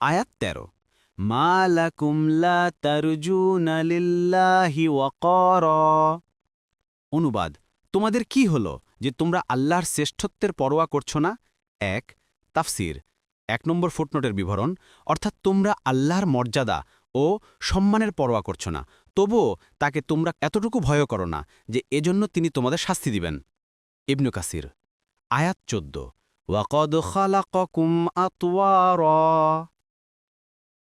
আয়াত তেরো। মা লাকুম লা তারজুনা লিল্লাহি অনুবাদ, তোমাদের কি হল যে তোমরা আল্লাহর শ্রেষ্ঠত্বের পরোয়া করছ না? এক, তাফসির, এক নম্বর ফুটনোটের বিবরণ, অর্থাৎ তোমরা আল্লাহর মর্যাদা ও সম্মানের পরোয়া করছ না। তবুও তাকে তোমরা এতটুকু ভয় করো না যে এজন্য তিনি তোমাদের শাস্তি দিবেন। ইবনু কাসির, আয়াত চোদ্দ, ওয়াকদ খালাকুম আতওয়ারা।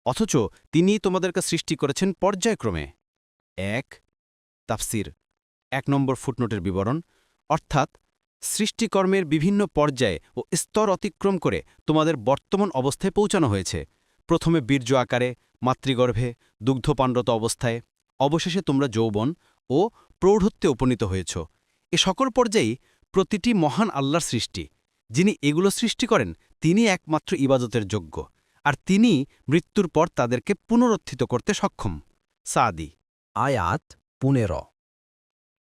অথচ তিনি তোমাদেরকে সৃষ্টি করেছেন পর্যায়ক্রমে। এক, তাফসির। এক নম্বর ফুটনোটের বিবরণ। অর্থাৎ, সৃষ্টিকর্মের বিভিন্ন পর্যায়ে ও স্তর অতিক্রম করে তোমাদের বর্তমান অবস্থায় পৌঁছানো হয়েছে। প্রথমে বীর্য আকারে, মাতৃগর্ভে, দুগ্ধপাণ্ডত অবস্থায়, অবশেষে তোমরা যৌবন ও প্রৌঢ়ত্বে উপনীত হয়েছ। এ সকল পর্যায়েই প্রতিটি মহান আল্লাহর সৃষ্টি। যিনি এগুলো সৃষ্টি করেন তিনি একমাত্র ইবাদতের যোগ্য। আর তিনি মৃত্যুর পর তাদেরকে পুনরুত্থিত করতে সক্ষম সাদি আয়াত পুনেরো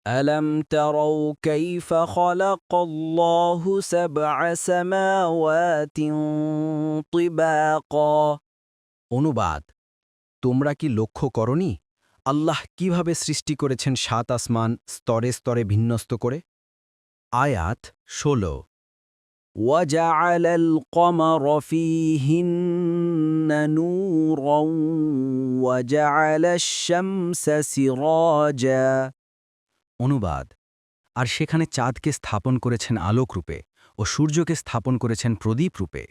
ألم تروا كيف خلق الله سبع سماوات طباقا অনুবাদ তোমরা কি লক্ষ্য করনি আল্লাহ কিভাবে সৃষ্টি করেছেন সাত আসমান স্তরে স্তরে ভিন্নস্ত করে আয়াত ষোলো وجعل القمر فيهن نورا وجعل الشمس سراجا অনুবাদ আর সেখানে চাঁদকে স্থাপন করেছেন আলোকরূপে ও সূর্যকে স্থাপন করেছেন প্রদীপ রূপে